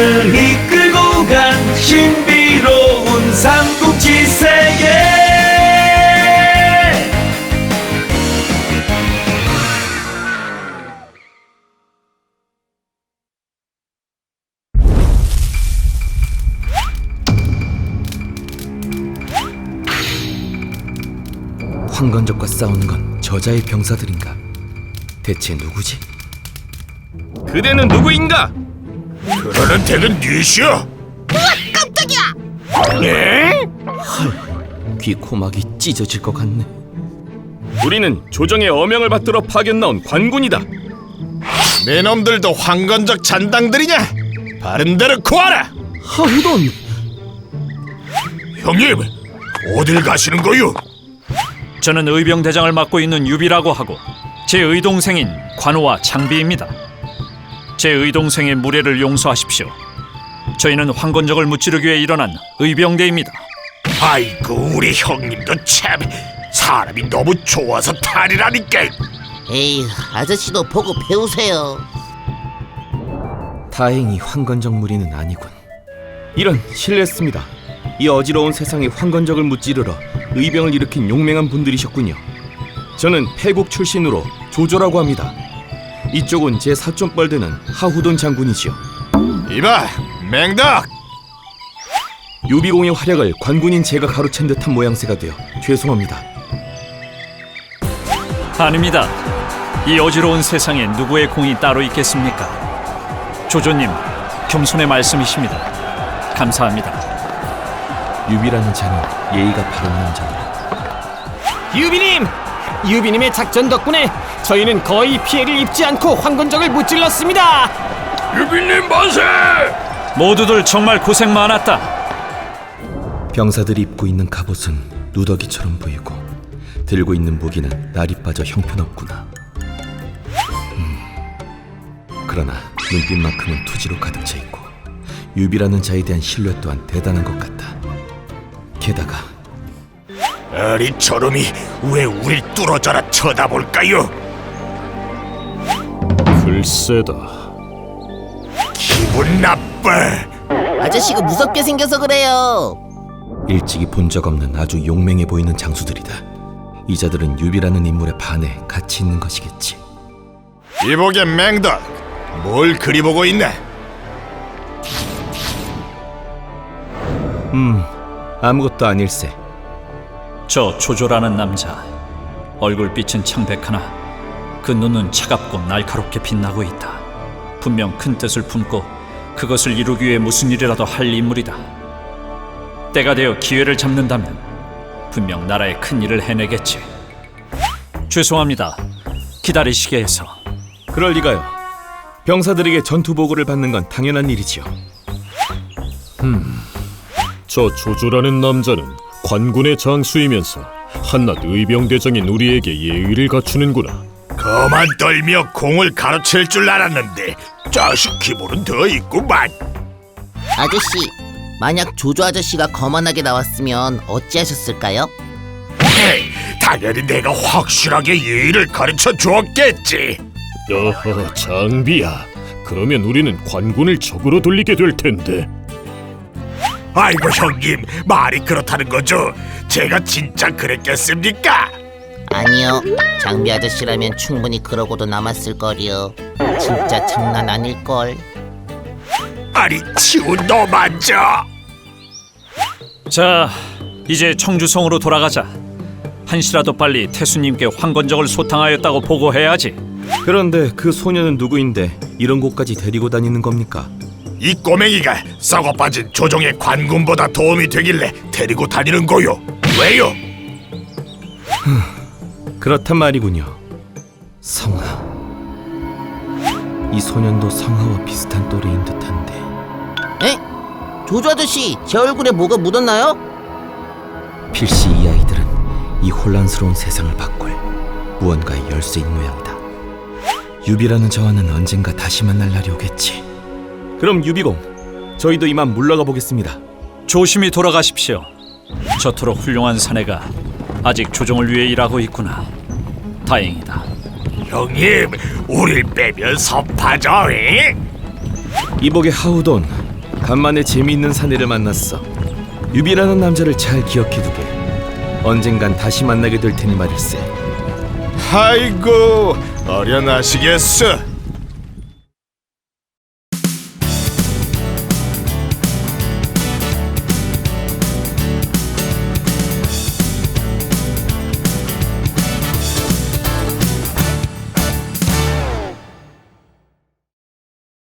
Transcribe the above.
우리를 이끌고 간 신비로운 삼국지 세계 황건적과 싸우는 건 저자의 병사들인가? 대체 누구지? 그대는 누구인가? 그러는 댁은 뉘시여 귀 코막이 찢어질 것 같네. 우리는 조정의 어명을 받들어 파견 나온 관군이다. 내 놈들도 황건적 잔당들이냐 바른대로 구하라 하우돈! 형님 어딜 가시는 거요 저는 의병 대장을 맡고 있는 유비라고 하고 제 의동생인 관우와 장비입니다. 제 의동생의 무례를 용서하십시오. 저희는 황건적을 무찌르기 위해 일어난 의병대입니다. 아이고 우리 형님도 참 사람이 너무 좋아서 탈이라니까 에이, 아저씨도 보고 배우세요. 다행히 황건적 무리는 아니군. 이런 실례했습니다. 이 어지러운 세상에 황건적을 무찌르러 의병을 일으킨 용맹한 분들이셨군요. 저는 패국 출신으로 조조라고 합니다. 이쪽은 제 사촌 뻘드는 하후돈 장군이지요. 이봐 맹덕 유비공의 활약을 관군인 제가 가로챈 듯한 모양새가 되어 죄송합니다. 아닙니다. 이 어지러운 세상에 누구의 공이 따로 있겠습니까? 조조님, 겸손의 말씀이십니다. 감사합니다. 유비라는 자는 예의가 바른 남자입니다. 유비님! 유비님의 작전 덕분에 저희는 거의 피해를 입지 않고 황건적을 무찔렀습니다. 유빈님 만세 모두들 정말 고생 많았다. 병사들이 입고 있는 갑옷은 누더기처럼 보이고 들고 있는 무기는 날이 빠져 형편없구나. 음, 그러나 눈빛만큼은 투지로 가득 차 있고 유비라는 자에 대한 신뢰 또한 대단한 것 같다. 게다가 아니 저놈이 왜 우릴 뚫어져라 쳐다볼까요 글쎄다. 기분 나빠 아저씨가 무섭게 생겨서 그래요. 일찍이 본 적 없는 아주 용맹해 보이는 장수들이다. 이자들은 유비라는 인물에 반해 가치 있는 것이겠지. 이보게 맹덕 뭘 그리 보고 있나 음, 아무것도 아닐세. 저 조조라는 남자 얼굴빛은 창백하나 그 눈은 차갑고 날카롭게 빛나고 있다 분명 큰 뜻을 품고 그것을 이루기 위해 무슨 일이라도 할 인물이다 때가 되어 기회를 잡는다면 분명 나라의 큰 일을 해내겠지 죄송합니다 기다리시게 해서 그럴 리가요. 병사들에게 전투 보고를 받는 건 당연한 일이지요. 저 조조라는 남자는 관군의 장수이면서 한낱 의병대장인 우리에게 예의를 갖추는구나. 그만 떨며 공을 가로챌 줄 알았는데 자식 기분은 더 있구만 아저씨, 만약 조조 아저씨가 거만하게 나왔으면 어찌하셨을까요? 헤이, 당연히 내가 확실하게 예의를 가르쳐 주었겠지 어허, 장비야. 그러면 우리는 관군을 적으로 돌리게 될 텐데. 아이고 형님 말이 그렇다는 거죠 제가 진짜 그랬겠습니까 아니요. 장비 아저씨라면 충분히 그러고도 남았을 거리요. 진짜 장난 아닐 걸. 아니 치운 너 맞죠 자 이제 청주성으로 돌아가자 한시라도 빨리 태수님께 황건적을 소탕하였다고 보고해야지 그런데 그 소녀는 누구인데 이런 곳까지 데리고 다니는 겁니까? 이 꼬맹이가 썩어 빠진 조정의 관군보다 도움이 되길래 데리고 다니는 거요 왜요 그렇단 말이군요. 성하. 이 소년도 성하와 비슷한 또래인 듯한데. 에? 조조 아저씨, 제 얼굴에 뭐가 묻었나요? 필시 이 아이들은 이 혼란스러운 세상을 바꿀 무언가의 열쇠인 모양이다. 유비라는 저와는 언젠가 다시 만날 날이 오겠지. 그럼 유비공, 저희도 이만 물러가 보겠습니다. 조심히 돌아가십시오. 저토록 훌륭한 사내가 아직 조정을 위해 일하고 있구나. 다행이다. 형님 우릴 빼면 섭하죠 에? 이복의 하우돈, 간만에 재미있는 사내를 만났어. 유비라는 남자를 잘 기억해두게. 언젠간 다시 만나게 될 테니 말일세. 아이고 어련하시겠어